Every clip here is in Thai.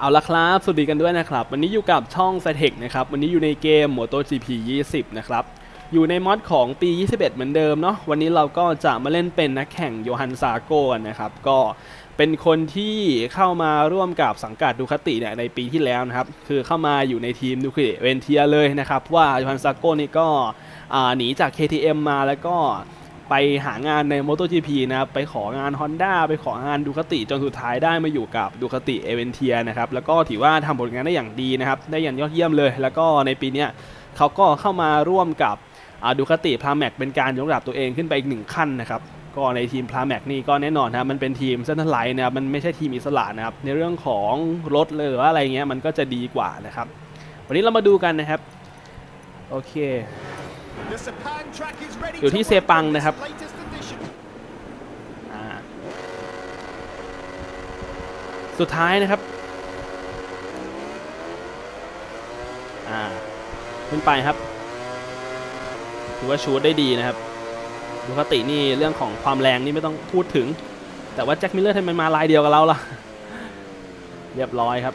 เอาละครับ สวัสดีกันด้วยนะครับ วันนี้อยู่กับช่อง s c e t นะครับ วันนี้อยู่ในเกม MotoGP 20 นะครับ อยู่ในมอดของปี 21 เหมือนเดิมเนาะ วันนี้เราก็จะมาเล่นเป็นนักแข่งโยฮันซาโกนนะครับ ก็เป็นคนที่เข้ามาร่วมกับสังกัดดูคาติเนี่ยในปีที่แล้วนะครับ คือเข้ามาอยู่ในทีมดูคาติเวนเทียเลยนะครับ ว่าโยฮันซาโกนี่ก็หนีจาก KTM มาแล้วก็ ไปหางานใน MotoGP นะครับไปของาน Honda ไปของานดูคาติจนสุดท้ายได้มาอยู่กับดูคาติเอเวนเทียนะครับแล้วก็ถือว่าทำผลงานได้อย่างดีนะครับได้อย่างยอดเยี่ยมเลย แล้วก็ในปีนี้เขาก็เข้ามาร่วมกับดูคาติพาแม็กเป็นการยกระดับตัวเองขึ้นไปอีกหนึ่งขั้นนะครับก็ในทีมพาแม็กนี่ก็แน่นอนนะครับมันเป็นทีมเซนทรัลไลน์นะครับมันไม่ใช่ทีมอิสระนะครับในเรื่องของรถเลยหรือว่าอะไรเงี้ยมันก็จะดีกว่านะครับ วันนี้เรามาดูกันนะครับโอเค อยู่ที่เซปังนะครับอ่าสุดท้ายนะครับอ่าขึ้นไปครับ ถือว่าชูดได้ดีนะครับดูคตินี่เรื่องของความแรงนี่ไม่ต้องพูดถึง แต่ว่าแจ็คมิลเลอร์ทำไมมาลายเดียวกับเราล่ะ เรียบร้อยครับ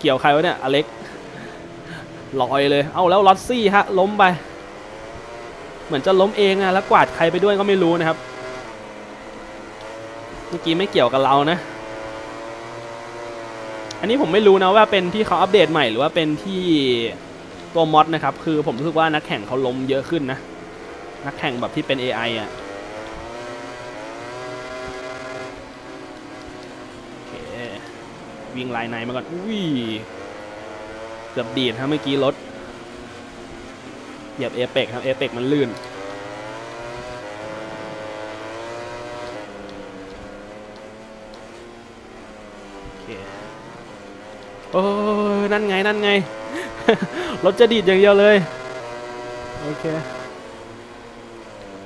เกี่ยวใครวะเนี่ย อเล็ก ลอยเลย เอาแล้วลอตซี่ฮะล้มไป เหมือนจะล้มเองอะแล้วกวาดใครไปด้วยก็ไม่รู้นะครับ เมื่อกี้ไม่เกี่ยวกับเรานะ อันนี้ผมไม่รู้นะว่าเป็นที่เขาอัปเดตใหม่หรือว่าเป็นที่ตัวมอดนะครับ คือผมรู้สึกว่านักแข่งเขาล้มเยอะขึ้นนะ นักแข่งแบบที่เป็น AI อะโอเควิ่งลายในมาก่อน อุ้ย เกือบดีดฮะเมื่อกี้รถเหยียบเอเปกครับเอเปกมันลื่น โอเค โอ้ยนั่นไง นั่นไง รถจะดีดอย่างเดียวเลย โอเค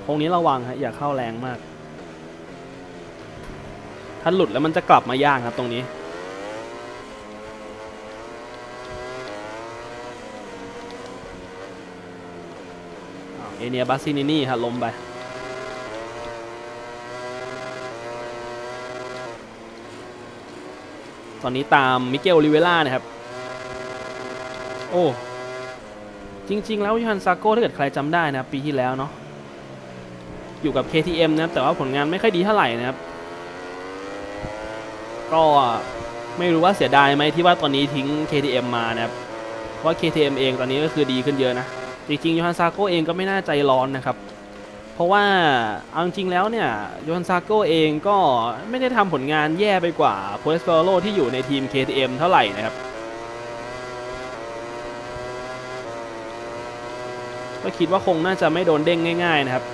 ตรงนี้ระวังฮะอย่าเข้าแรงมาก ถ้าหลุดแล้วมันจะกลับมายากครับตรงนี้ เอเนียบาซินินี่ฮะล้มไปตอนนี้ตามมิเกลลิเวล่านะครับ โอ้ จริง ๆ แล้วยูฮันซาโก้ถ้าเกิดใครจำได้นะครับ ปีที่แล้วเนาะอยู่กับ KTM นะครับ แต่ว่าผลงานไม่ค่อยดีเท่าไหร่นะครับ ก็ไม่รู้ว่าเสียดายไหมที่ว่าตอนนี้ทิ้ง KTM มานะครับ เพราะ KTM เองตอนนี้ก็คือดีขึ้นเยอะนะ จริงๆโยฮันซาโกเองก็ไม่น่าใจร้อนนะครับ เพราะว่าเอาจริงแล้วเนี่ยโยฮันซาโกเองก็ไม่ได้ทำผลงานแย่ไปกว่าโพสเปโรที่อยู่ในทีม KTM เท่าไหร่นะครับก็คิดว่าคงน่าจะไม่โดนเด้งง่าย ๆ นะครับ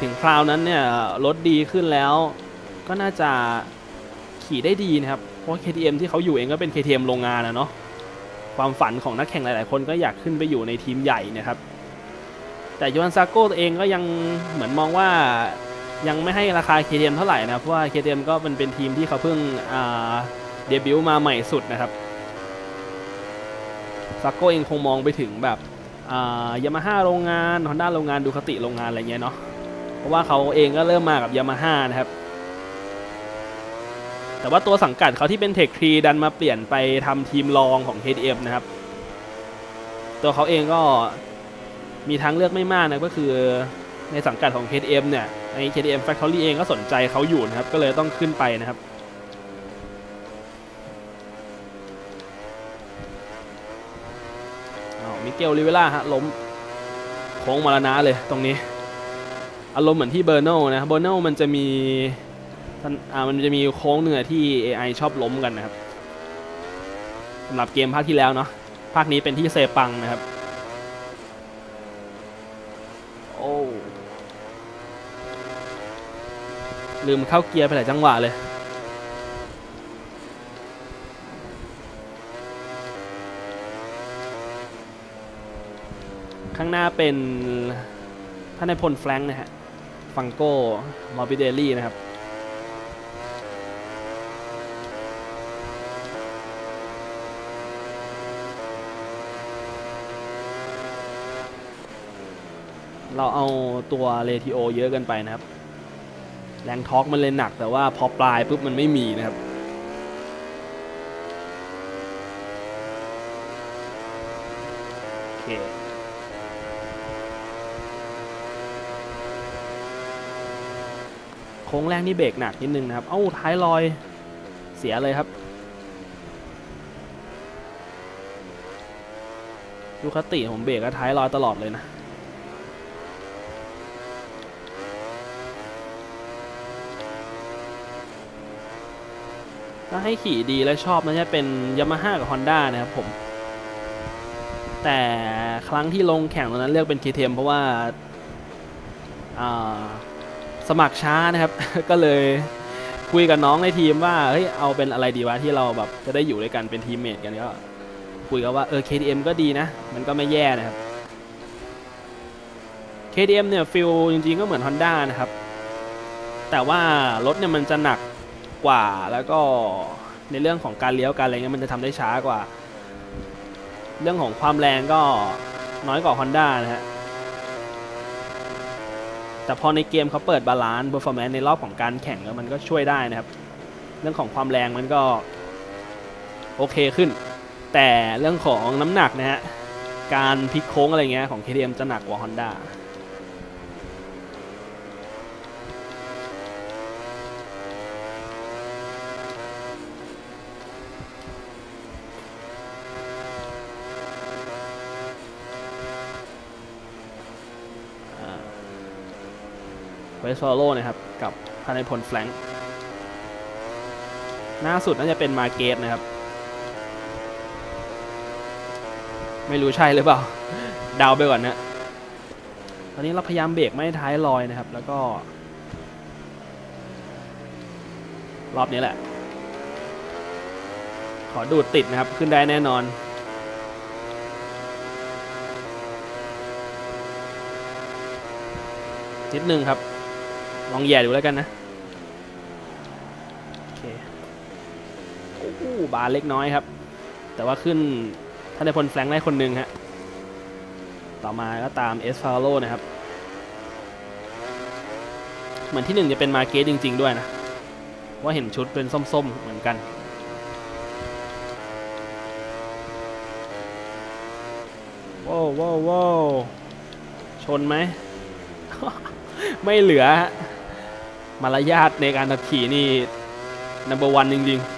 ถึงคราวนั้นเนี่ยรถดีขึ้นแล้ว ก็น่าจะขี่ได้ดีนะครับ เพราะ KTM ที่เขาอยู่เองก็เป็น KTM โรงงานนะเนาะ ความฝันของนักแข่งหลาย ๆ คนก็อยากขึ้นไปอยู่ในทีมใหญ่นะครับ แต่ยูฮันซาโก้ตัวเองก็ยังเหมือนมองว่ายังไม่ให้ราคา KTM เท่าไหร่นะเพราะว่า KTM ก็เป็นเป็นทีมที่เขาเพิ่งเดบิวต์มาใหม่สุดนะครับซาโก้เองคงมองไปถึงแบบยามาฮ่าโรงงานฮอนด้าโรงงานดูคติโรงงานอะไรเงี้ยเนาะเพราะว่าเขาเองก็เริ่มมากับยามาฮ่านะครับ แต่ว่าตัวสังกัดเขาที่เป็นเทคทรีดันมาเปลี่ยนไปทำทีมรองของ KTM นะครับ ตัวเขาเองก็มีทางเลือกไม่มากนะก็คือในสังกัดของ KTM เนี่ยใน KTM Factory เองก็สนใจเขาอยู่นะครับ ก็เลยต้องขึ้นไปนะครับอ้าวมิเกลลิเวล่าฮะล้มโค้งมาแล้วนะเลยตรงนี้ อารมณ์เหมือนที่เบอร์โนนะเบอร์โนมันจะมี อ่ามันจะมีโค้งเหนือที่ AI ชอบล้มกันนะครับสำหรับเกมภาคที่แล้วเนาะภาคนี้เป็นที่เซปังนะครับ โอ้ลืมเข้าเกียร์ไปหลายจังหวะเลย ข้างหน้าเป็นท่านนายพลแฟรงค์นะฮะ ฟังโก้ มอร์บิเดลี่นะครับ เราเอาตัวเรทิโอเยอะกันไปนะครับ แรงท็อกมันเลยหนักแต่ว่าพอปลายปุ๊บมันไม่มีนะครับโอเคโค้งแรกนี่เบรกหนักนิดนึงนะครับ เอ้าท้ายลอยเสียเลยครับดูคติผมเบรกก็ท้ายลอยตลอดเลยนะ ถ้าให้ขี่ดีและชอบน่าจะเป็นยามาฮ่ากับ Honda นะครับผม แต่ครั้งที่ลงแข่งตอนนั้นเลือกเป็น KTM เพราะว่าอ่าสมัครช้านะครับ ก็เลยคุยกับน้องในทีมว่าเฮ้ยเอาเป็นอะไรดีวะที่เราแบบจะได้อยู่ด้วยกันเป็นทีมเมทกันก็คุยกันว่าเออ KTM ก็ดีนะ มันก็ไม่แย่นะครับ KTM เนี่ยฟิลจริงๆก็เหมือน Honda นะครับ แต่ว่ารถเนี่ยมันจะหนัก กว่า แล้วก็ในเรื่องของการเลี้ยวการอะไรเงี้ยมันจะทำได้ช้ากว่า เรื่องของความแรงก็น้อยกว่า Honda นะฮะแต่พอในเกมเขาเปิดบาลานซ์ performance ในรอบของการแข่งแล้วมันก็ช่วยได้นะครับ เรื่องของความแรงมันก็โอเคขึ้น แต่เรื่องของน้ำหนักนะฮะการพลิกโค้งอะไรเงี้ยของ KTM จะหนักกว่า Honda เวสฟอลโลนะครับ กับพานิพลแฟลงค์หน้าสุดน่าจะเป็นมาเกตนะครับ ไม่รู้ใช่หรือเปล่า ดาวไปก่อนนะ ตอนนี้เราพยายามเบรกไม่ท้ายลอยนะครับ แล้วก็ รอบนี้แหละ ขอดูดติดนะครับ ขึ้นได้แน่นอนนิดนึงครับ ลองแย่ดูแล้วกันนะโอเคโอ้โหบาเล็กน้อยครับ แต่ว่าขึ้นท่านในพลแฟลงค์ได้คนหนึ่งฮะต่อมาก็ตามเอสฟาโลนะครับ เหมือนที่หนึ่งจะเป็นมาเกตจริง ๆ ด้วยนะว่าเห็นชุดเป็นส้ม ๆ เหมือนกันว้าวว้าวว้าวชนไหม ไม่เหลือฮะ มารยาทในการขับขี่นี่ number one จริงๆ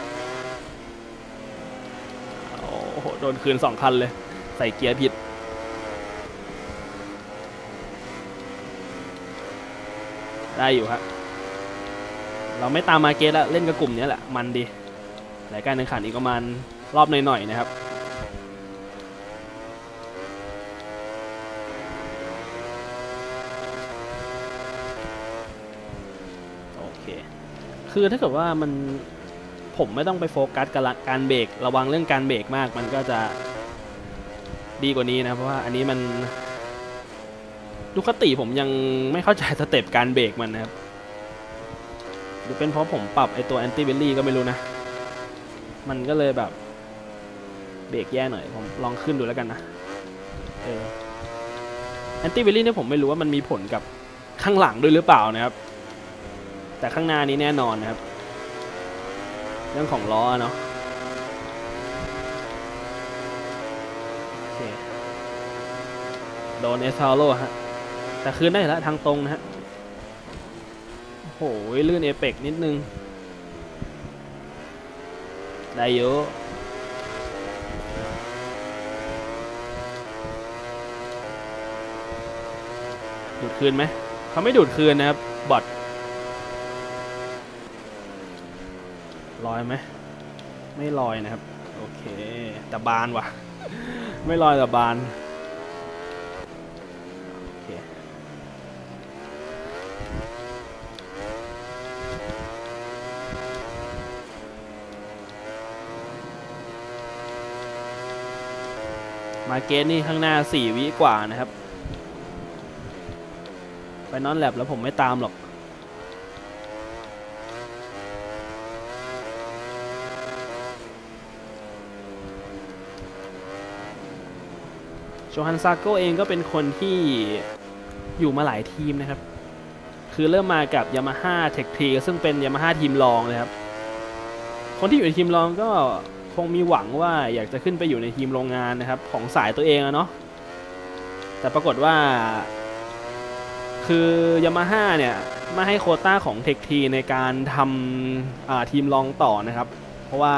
โอ้โห โดนคืนสองคันเลย ใส่เกียร์ผิด ได้อยู่ครับเราไม่ตามมาเกตแล้วเล่นกับกลุ่มนี้แหละ มันดี รายการแข่งขันอีกประมาณรอบหน่อยๆนะครับ โอเค คือถ้าเกิดว่ามันผมไม่ต้องไปโฟกัสกับการเบรกระวังเรื่องการเบรกมาก มันก็จะดีกว่านี้นะ เพราะว่าอันนี้มันดูคติผมยังไม่เข้าใจสเต็ปการเบรกมันนะครับหรือเป็นเพราะผมปรับไอตัวแอนตี้เบลลี่ก็ไม่รู้นะ มันก็เลยแบบเบรกแย่หน่อย ผมลองขึ้นดูแล้วกันนะเออแอนตี้เบลลี่เนี่ยผมไม่รู้ว่ามันมีผลกับข้างหลังด้วยหรือเปล่านะครับ แต่ข้างหน้านี้แน่นอนนะครับ เรื่องของล้อเนาะโดนเอสซาโลฮะ แต่คืนได้แล้วทางตรงนะฮะโอ้โหลื่นเอเปกนิดนึง ได้เยอะดูดคืนไหม เขาไม่ดูดคืนนะครับ บอท ลอยไหมไม่ลอยนะครับ โอเคแต่บานว่ะ ไม่ลอยแต่บานโอเคมาเกตนี่ข้างหน้า 4 วิกว่านะครับ ไปนอนแลบแล้วผมไม่ตามหรอก จฮันซาโกเองก็เป็นคนที่อยู่มาหลายทีมนะครับ คือเริ่มมากับ Yamaha Tech 3ซึ่งเป็น Yamaha ทีมรองนะครับ คนที่อยู่ในทีมรองก็คงมีหวังว่าอยากจะขึ้นไปอยู่ในทีมโรงงานนะครับ ของสายตัวเองอะเนาะ แต่ปรากฏว่า คือยามาฮ่าเนี่ยไม่ให้โคต้าของเทคทีในการทำทีมรองต่อนะครับ เพราะว่า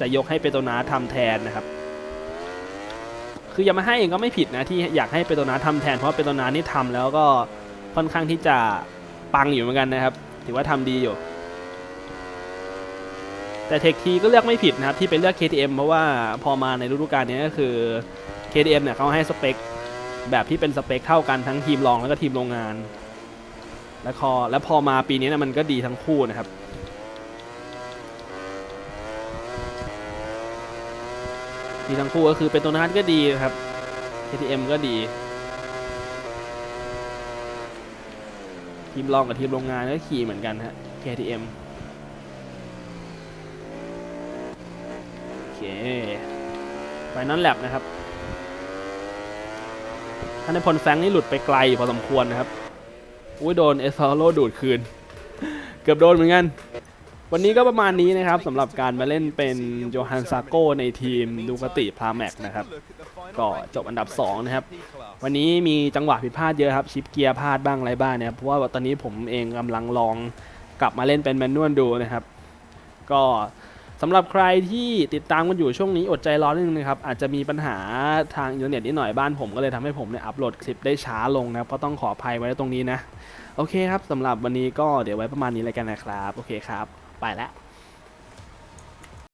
จะยกให้เปโตนาทำแทนนะครับ คือยามาฮ่าเองก็ไม่ผิดนะที่อยากให้เปโตนาทำแทนเพราะเปโตนานี่ทำแล้วก็ค่อนข้างที่จะปังอยู่เหมือนกันนะครับ ถือว่าทำดีอยู่ แต่เทคทีก็เลือกไม่ผิดนะครับที่ไปเลือก KTM เพราะว่าพอมาในฤดูกาลนี้ก็คือ KTM เนี่ยเขาให้สเปคแบบที่เป็นสเปคเท่ากันทั้งทีมรองแล้วก็ทีมโรงงาน แล้วพอแล้วพอมาปีนี้นะมันก็ดีทั้งคู่นะครับ ดีทั้งคู่ก็คือเป็นตัวนัดก็ดีนะครับ KTM ก็ดี ทีมรองกับทีมโรงงานก็ขี่เหมือนกันฮะ KTM โอเคไฟนอลแลบนะครับท่านในพลแฟงนี่หลุดไปไกลพอสมควรนะครับ อุ้ยโดนเอสฟาโลดูดคืน เกือบโดนเหมือนกัน วันนี้ก็ประมาณนี้นะครับสำหรับการมาเล่นเป็นโยฮันซาโกในทีมดูกติพาแม็กนะครับก็จบอันดับ 2 นะครับ วันนี้มีจังหวะผิดพลาดเยอะครับชิปเกียร์พลาดบ้างอะไรบ้างเนี่ยเพราะว่าตอนนี้ผมเองกำลังลองกลับมาเล่นเป็นแมนนวลดูนะครับ ก็สำหรับใครที่ติดตามกันอยู่ช่วงนี้อดใจรอนิดนึงนะครับ อาจจะมีปัญหาทางอินเทอร์เน็ตนิดหน่อยบ้านผมก็เลยทำให้ผมเนี่ยอัปโหลดคลิปได้ช้าลงนะครับก็ต้องขออภัยไว้ตรงนี้นะ โอเคครับสำหรับวันนี้ก็เดี๋ยวไว้ประมาณนี้เลยกันนะครับ โอเคครับ ไปแล้ว